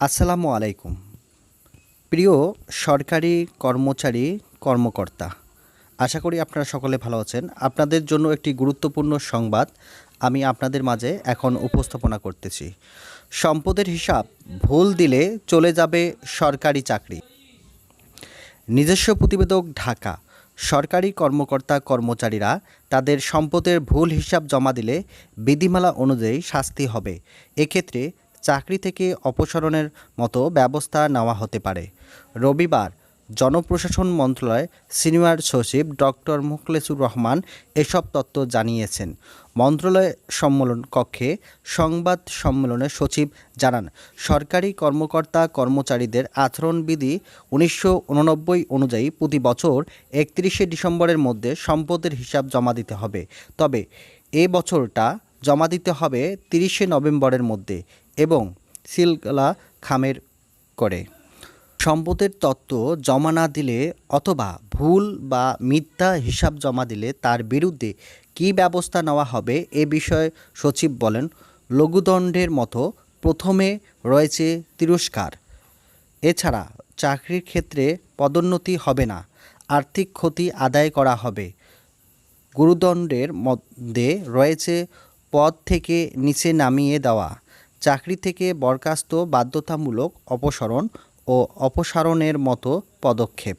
আসসালামু আলাইকুম। প্রিয় সরকারি কর্মচারী, কর্মকর্তা, আশা করি আপনারা সকলে ভালো আছেন। আপনাদের জন্য একটি গুরুত্বপূর্ণ সংবাদ আমি আপনাদের মাঝে এখন উপস্থাপনা করতেছি। সম্পদের হিসাব ভুল দিলে চলে যাবে সরকারি চাকরি। নিজস্ব প্রতিবেদক ঢাকা, সরকারি কর্মকর্তা কর্মচারীরা তাদের সম্পদের ভুল হিসাব জমা দিলে বিধিমালা অনুযায়ী শাস্তি হবে। এক্ষেত্রে চাকরি থেকে অপসারণের মতো ব্যবস্থা নেওয়া হতে পারে। রবিবার জনপ্রশাসন মন্ত্রণালয় সিনিয়র সচিব ডক্টর মুখলেসুর রহমান এসব তথ্য জানিয়েছেন। মন্ত্রণালয় সম্মেলন কক্ষে সংবাদ সম্মেলনে সচিব জানান, সরকারি কর্মকর্তা কর্মচারীদের আচরণবিধি উনিশশো উননব্বই অনুযায়ী প্রতি বছর একত্রিশে ডিসেম্বরের মধ্যে সম্পদের হিসাব জমা দিতে হবে। তবে এ বছরটা জমা দিতে হবে তিরিশে নভেম্বরের মধ্যে এবং সিলগালা খামের করে। সম্পদের তত্ত্ব জমা না দিলে অথবা ভুল বা মিথ্যা হিসাব জমা দিলে তার বিরুদ্ধে কী ব্যবস্থা নেওয়া হবে এ বিষয়ে সচিব বলেন, লঘুদণ্ডের মতো প্রথমে রয়েছে তিরস্কার। এছাড়া চাকরির ক্ষেত্রে পদোন্নতি হবে না, আর্থিক ক্ষতি আদায় করা হবে। গুরুদণ্ডের মধ্যে রয়েছে পদ থেকে নিচে নামিয়ে দেওয়া চাকরি থেকে বরখাস্ত বাধ্যতামূলক অপসারণ ও অপসারণের মতো পদক্ষেপ।